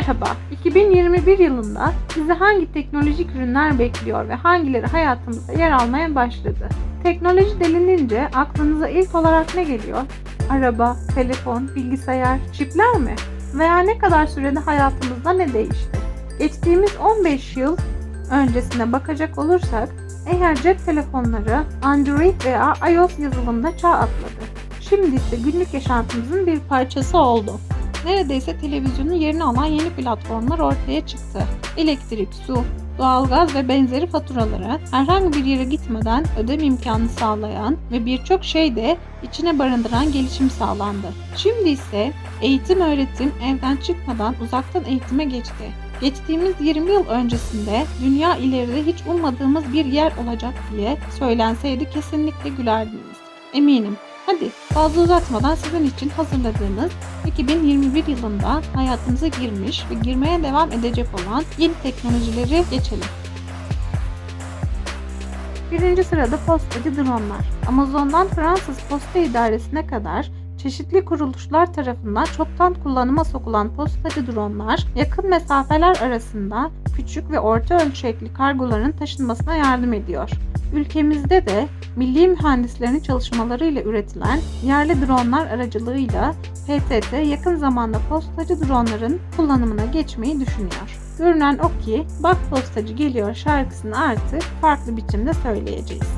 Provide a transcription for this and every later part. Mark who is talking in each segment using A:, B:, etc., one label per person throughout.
A: Merhaba, 2021 yılında sizi hangi teknolojik ürünler bekliyor ve hangileri hayatımızda yer almaya başladı? Teknoloji denilince aklınıza ilk olarak ne geliyor? Araba, telefon, bilgisayar, çipler mi? Veya ne kadar sürede hayatımızda ne değişti? Geçtiğimiz 15 yıl öncesine bakacak olursak eğer cep telefonları Android veya iOS yazılımda çağ atladı. Şimdi ise günlük yaşantımızın bir parçası oldu. Neredeyse televizyonun yerini alan yeni platformlar ortaya çıktı. Elektrik, su, doğalgaz ve benzeri faturaları herhangi bir yere gitmeden ödem imkanı sağlayan ve birçok şey de içine barındıran gelişim sağlandı. Şimdi ise eğitim öğretim evden çıkmadan uzaktan eğitime geçti. Geçtiğimiz 20 yıl öncesinde dünya ileride hiç ummadığımız bir yer olacak diye söylenseydi kesinlikle gülerdiniz. Eminim. Hadi fazla uzatmadan sizin için hazırladığımız 2021 yılında hayatımıza girmiş ve girmeye devam edecek olan yeni teknolojileri geçelim. Birinci sırada postacı dronlar. Amazon'dan Fransız Posta İdaresi'ne kadar çeşitli kuruluşlar tarafından çoktan kullanıma sokulan postacı dronlar yakın mesafeler arasında küçük ve orta ölçekli kargoların taşınmasına yardım ediyor. Ülkemizde de milli mühendislerin çalışmalarıyla üretilen yerli dronlar aracılığıyla PTT yakın zamanda postacı dronların kullanımına geçmeyi düşünüyor. Görünen o ki Bak Postacı Geliyor şarkısını artık farklı biçimde söyleyeceğiz.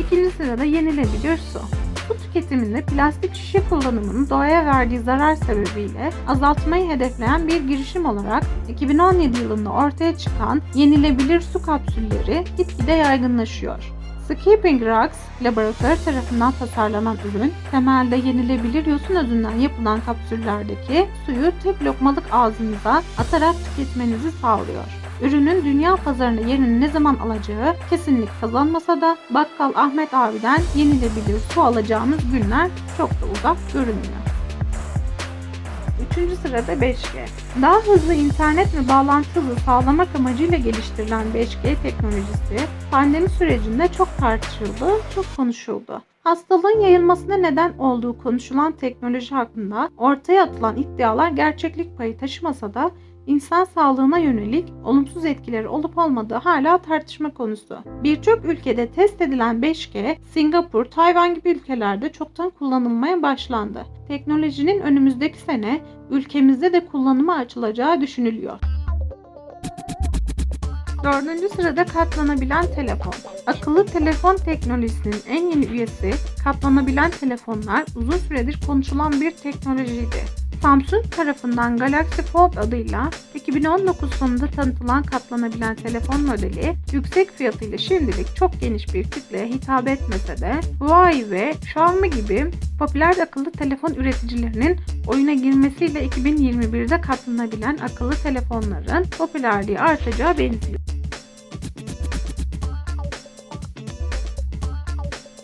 A: İkinci sırada yenilebilir su. Su tüketiminde plastik şişe kullanımının doğaya verdiği zarar sebebiyle azaltmayı hedefleyen bir girişim olarak 2017 yılında ortaya çıkan yenilebilir su kapsülleri gitgide yaygınlaşıyor. Skipping Rocks laboratuvarı tarafından tasarlanan ürün, temelde yenilebilir yosun özünden yapılan kapsüllerdeki suyu tek lokmalık ağzınıza atarak tüketmenizi sağlıyor. Ürünün dünya pazarında yerini ne zaman alacağı kesinlik kazanmasa da Bakkal Ahmet abiden yenilebilir su alacağımız günler çok da uzak görünmüyor. Üçüncü sırada 5G. Daha hızlı internet ve bağlantı hızı sağlamak amacıyla geliştirilen 5G teknolojisi pandemi sürecinde çok tartışıldı, çok konuşuldu. Hastalığın yayılmasına neden olduğu konuşulan teknoloji hakkında ortaya atılan iddialar gerçeklik payı taşımasa da insan sağlığına yönelik olumsuz etkileri olup olmadığı hala tartışma konusu. Birçok ülkede test edilen 5G, Singapur, Tayvan gibi ülkelerde çoktan kullanılmaya başlandı. Teknolojinin önümüzdeki sene ülkemizde de kullanıma açılacağı düşünülüyor. Dördüncü sırada katlanabilen telefon. Akıllı telefon teknolojisinin en yeni üyesi katlanabilen telefonlar uzun süredir konuşulan bir teknolojiydi. Samsung tarafından Galaxy Fold adıyla 2019 sonunda tanıtılan katlanabilen telefon modeli yüksek fiyatıyla şimdilik çok geniş bir kitleye hitap etmese de Huawei ve Xiaomi gibi popüler akıllı telefon üreticilerinin oyuna girmesiyle 2021'de katlanabilen akıllı telefonların popülerliği artacağı benziyor.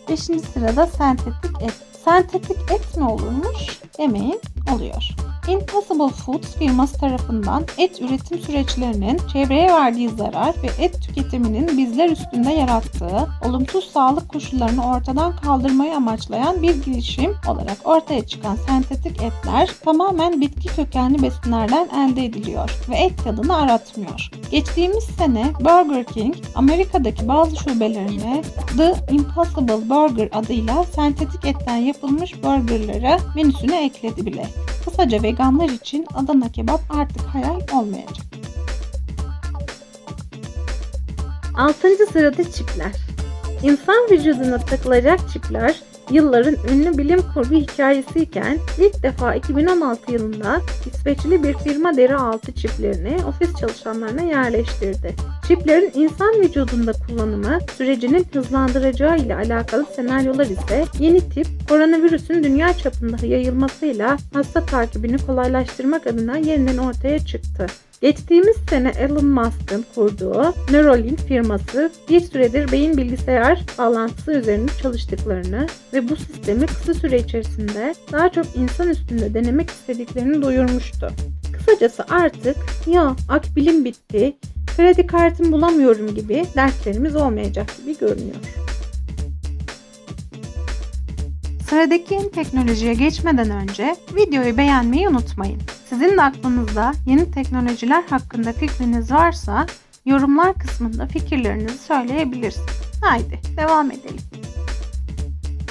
A: Beşinci sırada sentetik et. Sentetik et mi olurmuş demeyin oluyor. Impossible Foods firması tarafından et üretim süreçlerinin çevreye verdiği zarar ve et tüketiminin bizler üstünde yarattığı olumsuz sağlık koşullarını ortadan kaldırmayı amaçlayan bir girişim olarak ortaya çıkan sentetik etler tamamen bitki kökenli besinlerden elde ediliyor ve et tadını aratmıyor. Geçtiğimiz sene Burger King Amerika'daki bazı şubelerine The Impossible Burger adıyla sentetik etten yapılmış burgerlara menüsüne ekledi bile. Kısaca veganlar için Adana kebap artık hayal olmayacak. Altıncı sırada çipler. İnsan vücuduna takılacak çipler yılların ünlü bilim kurgu hikayesiyken ilk defa 2016 yılında İsveçli bir firma deri altı çiplerini ofis çalışanlarına yerleştirdi. Çiplerin insan vücudunda kullanımı sürecinin hızlandıracağı ile alakalı senaryolar ise yeni tip koronavirüsün dünya çapında yayılmasıyla hasta takibini kolaylaştırmak adına yeniden ortaya çıktı. Geçtiğimiz sene Elon Musk'ın kurduğu Neuralink firması bir süredir beyin bilgisayar bağlantısı üzerinde çalıştıklarını ve bu sistemi kısa süre içerisinde daha çok insan üstünde denemek istediklerini duyurmuştu. Kısacası artık ya akbilim bitti, kredi kartımı bulamıyorum gibi dertlerimiz olmayacak gibi görünüyor. Sıradaki yeni teknolojiye geçmeden önce videoyu beğenmeyi unutmayın. Sizin de aklınızda yeni teknolojiler hakkında fikriniz varsa yorumlar kısmında fikirlerinizi söyleyebilirsiniz. Haydi devam edelim.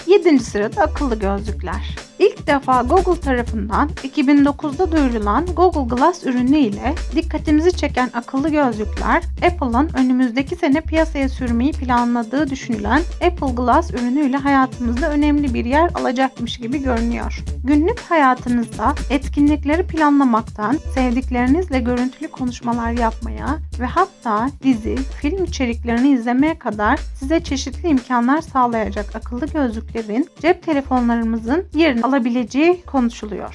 A: 7. sırada akıllı gözlükler. İlk defa Google tarafından 2009'da duyurulan Google Glass ürünü ile dikkatimizi çeken akıllı gözlükler, Apple'ın önümüzdeki sene piyasaya sürmeyi planladığı düşünülen Apple Glass ürünüyle hayatımızda önemli bir yer alacakmış gibi görünüyor. Günlük hayatınızda etkinlikleri planlamaktan, sevdiklerinizle görüntülü konuşmalar yapmaya ve hatta dizi, film içeriklerini izlemeye kadar size çeşitli imkanlar sağlayacak akıllı gözlüklerin cep telefonlarımızın yerini alabileceği konuşuluyor.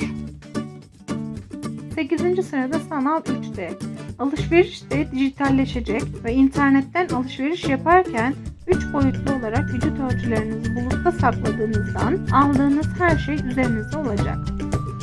A: 8. sırada sanal 3D. Alışveriş de dijitalleşecek ve internetten alışveriş yaparken 3 boyutlu olarak vücut ölçülerinizi bulutta sakladığınızdan aldığınız her şey üzerinizde olacak.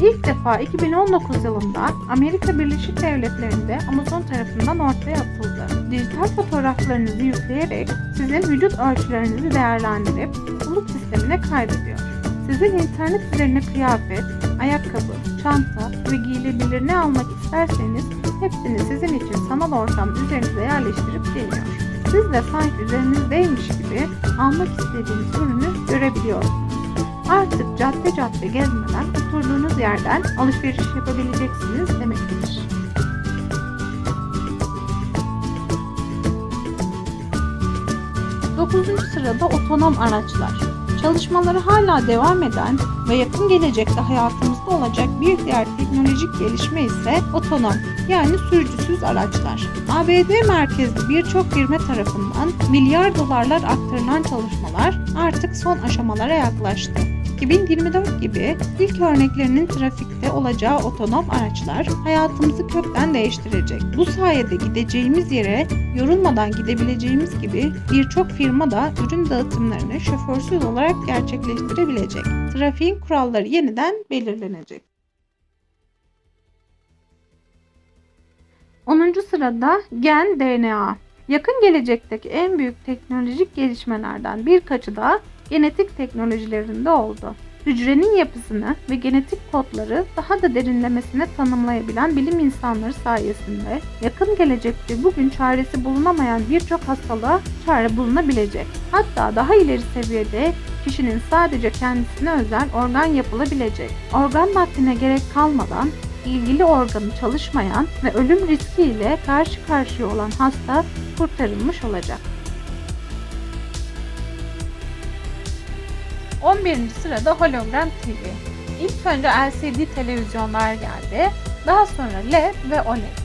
A: İlk defa 2019 yılında Amerika Birleşik Devletleri'nde Amazon tarafından ortaya atıldı. Dijital fotoğraflarınızı yükleyerek sizin vücut ölçülerinizi değerlendirip bulut sistemine kaydediyor. Sizin internet üzerine kıyafet, ayakkabı, çanta ve giyilebilir ne almak isterseniz hepsini sizin için sanal ortam üzerinize yerleştirip geliyor. Siz de sanki üzerinizdeymiş gibi almak istediğiniz ürünü görebiliyorsunuz. Artık cadde cadde gezmeden oturduğunuz yerden alışveriş yapabileceksiniz demektir. Dokuzuncu sırada otonom araçlar. Çalışmaları hala devam eden ve yakın gelecekte hayatımızda olacak bir diğer teknolojik gelişme ise otonom yani sürücüsüz araçlar. ABD merkezli birçok firma tarafından milyar dolarlar aktarılan çalışmalar artık son aşamalara yaklaştı. 2024 gibi ilk örneklerinin trafikte olacağı otonom araçlar hayatımızı kökten değiştirecek. Bu sayede gideceğimiz yere yorulmadan gidebileceğimiz gibi birçok firma da ürün dağıtımlarını şoförsüz olarak gerçekleştirebilecek. Trafiğin kuralları yeniden belirlenecek. 10. sırada gen DNA. Yakın gelecekteki en büyük teknolojik gelişmelerden birkaçı da genetik teknolojilerinde oldu. Hücrenin yapısını ve genetik kodları daha da derinlemesine tanımlayabilen bilim insanları sayesinde yakın gelecekte bugün çaresi bulunamayan birçok hastalığa çare bulunabilecek. Hatta daha ileri seviyede kişinin sadece kendisine özel organ yapılabilecek. Organ nakline gerek kalmadan ilgili organı çalışmayan ve ölüm riskiyle karşı karşıya olan hasta kurtarılmış olacak. 11. sırada hologram TV. İlk önce LCD televizyonlar geldi. Daha sonra LED ve OLED.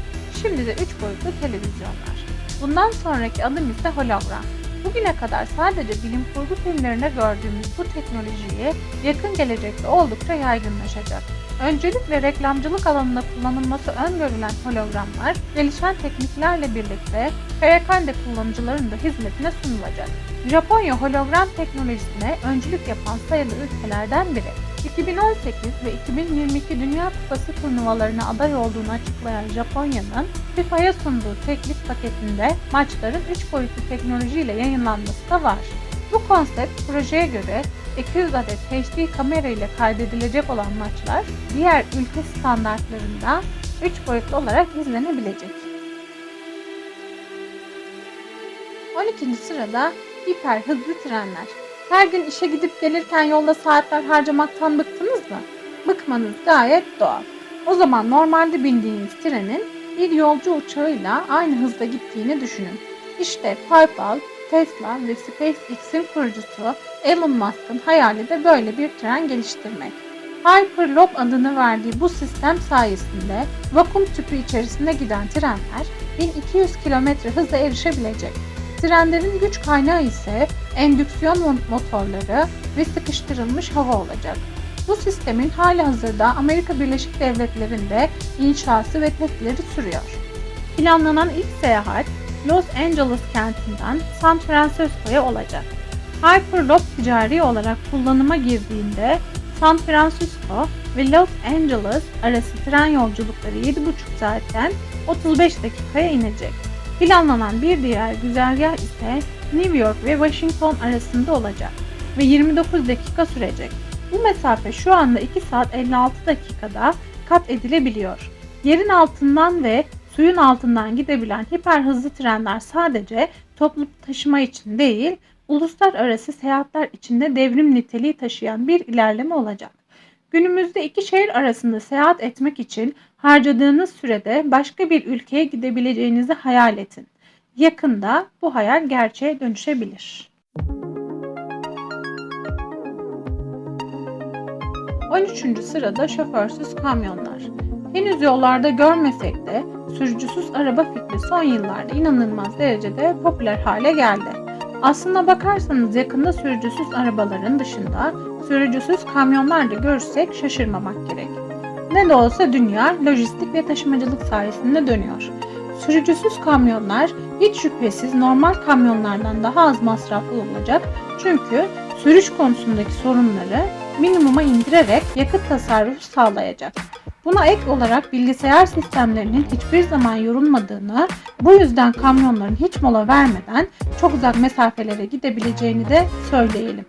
A: Şimdi de 3 boyutlu televizyonlar. Bundan sonraki adım ise hologram. Bugüne kadar sadece bilim kurgu filmlerinde gördüğümüz bu teknolojiyi yakın gelecekte oldukça yaygınlaşacak. Öncelik ve reklamcılık alanında kullanılması öngörülen hologramlar, gelişen tekniklerle birlikte perakende kullanıcıların da hizmetine sunulacak. Japonya hologram teknolojisine öncülük yapan sayılı ülkelerden biri. 2018 ve 2022 Dünya Kupası turnuvalarına aday olduğunu açıklayan Japonya'nın FIFA'ya sunduğu teklif paketinde maçların 3 boyutlu teknolojiyle yayınlanması da var. Bu konsept projeye göre 200 adet HD kamera ile kaydedilecek olan maçlar diğer ülke standartlarında 3 boyutlu olarak izlenebilecek. 12. sırada hiper hızlı trenler. Her gün işe gidip gelirken yolda saatler harcamaktan bıktınız mı? Bıkmanız gayet doğal. O zaman normalde bindiğiniz trenin bir yolcu uçağıyla aynı hızda gittiğini düşünün. İşte PayPal, Tesla ve SpaceX'in kurucusu Elon Musk'ın hayali de böyle bir tren geliştirmek. Hyperloop adını verdiği bu sistem sayesinde vakum tüpü içerisinde giden trenler 1200 km hıza erişebilecek. Trenlerin güç kaynağı ise endüksiyon motorları ve sıkıştırılmış hava olacak. Bu sistemin hali hazırda Amerika Birleşik Devletleri'nde inşası ve testleri sürüyor. Planlanan ilk seyahat Los Angeles kentinden San Francisco'ya olacak. Hyperloop ticari olarak kullanıma girdiğinde San Francisco ve Los Angeles arası tren yolculukları 7,5 saatten 35 dakikaya inecek. Planlanan bir diğer güzergah ise New York ve Washington arasında olacak ve 29 dakika sürecek. Bu mesafe şu anda 2 saat 56 dakikada kat edilebiliyor. Yerin altından ve suyun altından gidebilen hiper hızlı trenler sadece toplu taşıma için değil, uluslararası seyahatler içinde devrim niteliği taşıyan bir ilerleme olacak. Günümüzde iki şehir arasında seyahat etmek için harcadığınız sürede başka bir ülkeye gidebileceğinizi hayal edin. Yakında bu hayal gerçeğe dönüşebilir. 13. sırada şoförsüz kamyonlar. Henüz yollarda görmesek de sürücüsüz araba fikri son yıllarda inanılmaz derecede popüler hale geldi. Aslına bakarsanız yakında sürücüsüz arabaların dışında sürücüsüz kamyonlar da görürsek şaşırmamak gerek. Ne de olsa dünya lojistik ve taşımacılık sayesinde dönüyor. Sürücüsüz kamyonlar hiç şüphesiz normal kamyonlardan daha az masraflı olacak çünkü sürüş konusundaki sorunları minimuma indirerek yakıt tasarrufu sağlayacak. Buna ek olarak bilgisayar sistemlerinin hiçbir zaman yorulmadığını, bu yüzden kamyonların hiç mola vermeden çok uzak mesafelere gidebileceğini de söyleyelim.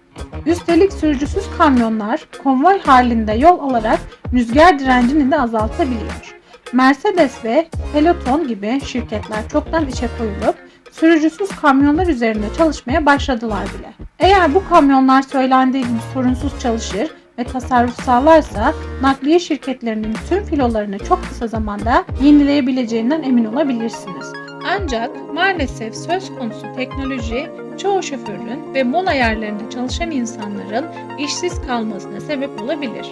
A: Üstelik sürücüsüz kamyonlar konvoy halinde yol alarak rüzgar direncini de azaltabiliyor. Mercedes ve Peloton gibi şirketler çoktan işe koyulup sürücüsüz kamyonlar üzerinde çalışmaya başladılar bile. Eğer bu kamyonlar söylendiği gibi sorunsuz çalışır ve tasarruf sağlarsa nakliye şirketlerinin tüm filolarını çok kısa zamanda yenileyebileceğinden emin olabilirsiniz. Ancak maalesef söz konusu teknoloji çoğu şoförün ve mola yerlerinde çalışan insanların işsiz kalmasına sebep olabilir.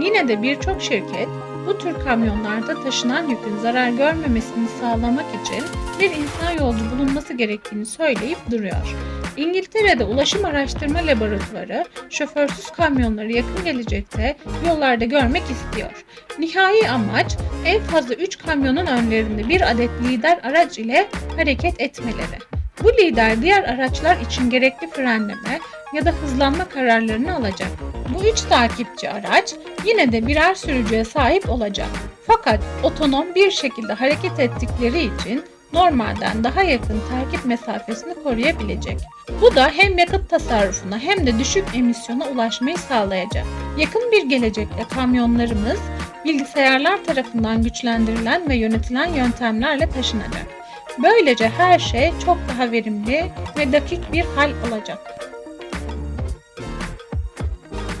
A: Yine de birçok şirket bu tür kamyonlarda taşınan yükün zarar görmemesini sağlamak için bir insan yolcu bulunması gerektiğini söyleyip duruyor. İngiltere'de Ulaşım Araştırma Laboratuvarı şoförsüz kamyonları yakın gelecekte yollarda görmek istiyor. Nihai amaç en fazla 3 kamyonun önlerinde bir adet lider araç ile hareket etmeleri. Bu lider diğer araçlar için gerekli frenleme ya da hızlanma kararlarını alacak. Bu üç takipçi araç yine de birer sürücüye sahip olacak. Fakat otonom bir şekilde hareket ettikleri için normalden daha yakın takip mesafesini koruyabilecek. Bu da hem yakıt tasarrufuna hem de düşük emisyona ulaşmayı sağlayacak. Yakın bir gelecekte kamyonlarımız bilgisayarlar tarafından güçlendirilen ve yönetilen yöntemlerle taşınacak. Böylece her şey çok daha verimli ve dakik bir hal olacak.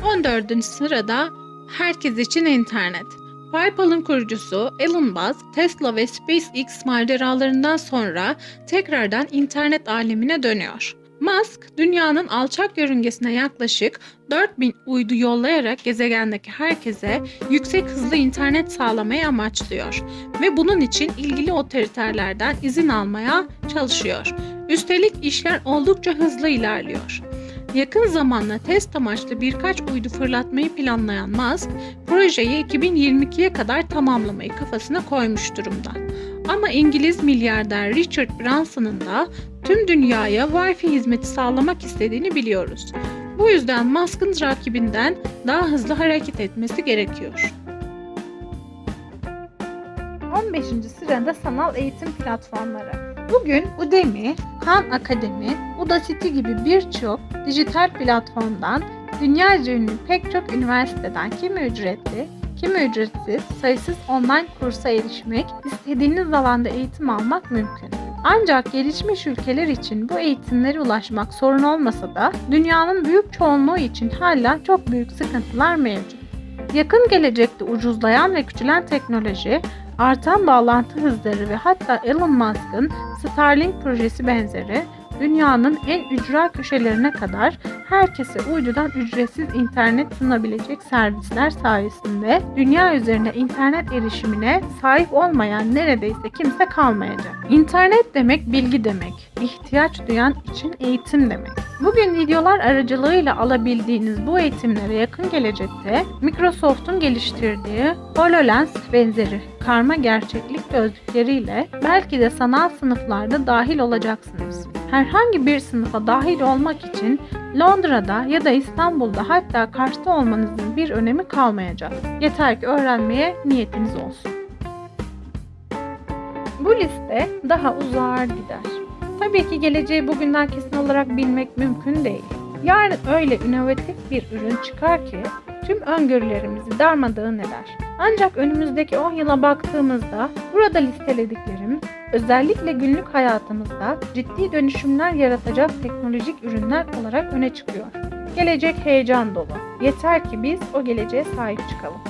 A: 14. sırada herkes için internet. PayPal'ın kurucusu Elon Musk, Tesla ve SpaceX maceralarından sonra tekrardan internet alemine dönüyor. Musk, dünyanın alçak yörüngesine yaklaşık 4000 uydu yollayarak gezegendeki herkese yüksek hızlı internet sağlamayı amaçlıyor ve bunun için ilgili otoriterlerden izin almaya çalışıyor. Üstelik işler oldukça hızlı ilerliyor. Yakın zamanda test amaçlı birkaç uydu fırlatmayı planlayan Musk, projeyi 2022'ye kadar tamamlamayı kafasına koymuş durumda. Ama İngiliz milyarder Richard Branson'ın da tüm dünyaya Wi-Fi hizmeti sağlamak istediğini biliyoruz. Bu yüzden Musk'ın rakibinden daha hızlı hareket etmesi gerekiyor. 15. sırada sanal eğitim platformları. Bugün Udemy, Khan Akademi, Udacity gibi birçok dijital platformdan dünyaca ünlü pek çok üniversiteden kimi ücretli, kimi ücretsiz sayısız online kursa erişmek, istediğiniz alanda eğitim almak mümkün. Ancak gelişmiş ülkeler için bu eğitimlere ulaşmak sorun olmasa da dünyanın büyük çoğunluğu için hala çok büyük sıkıntılar mevcut. Yakın gelecekte ucuzlayan ve küçülen teknoloji, artan bağlantı hızları ve hatta Elon Musk'ın Starlink projesi benzeri dünyanın en ücra köşelerine kadar herkese uydudan ücretsiz internet sunabilecek servisler sayesinde dünya üzerine internet erişimine sahip olmayan neredeyse kimse kalmayacak. İnternet demek bilgi demek, ihtiyaç duyan için eğitim demek. Bugün videolar aracılığıyla alabildiğiniz bu eğitimlere yakın gelecekte Microsoft'un geliştirdiği HoloLens benzeri karma gerçeklik gözlükleriyle belki de sanal sınıflarda dahil olacaksınız. Herhangi bir sınıfa dahil olmak için Londra'da ya da İstanbul'da hatta Kars'ta olmanızın bir önemi kalmayacak. Yeter ki öğrenmeye niyetiniz olsun. Bu liste daha uzar gider. Tabii ki geleceği bugünden kesin olarak bilmek mümkün değil. Yarın öyle inovatif bir ürün çıkar ki tüm öngörülerimizi darmadağın eder. Ancak önümüzdeki 10 yıla baktığımızda burada listelediklerim özellikle günlük hayatımızda ciddi dönüşümler yaratacak teknolojik ürünler olarak öne çıkıyor. Gelecek heyecan dolu. Yeter ki biz o geleceğe sahip çıkalım.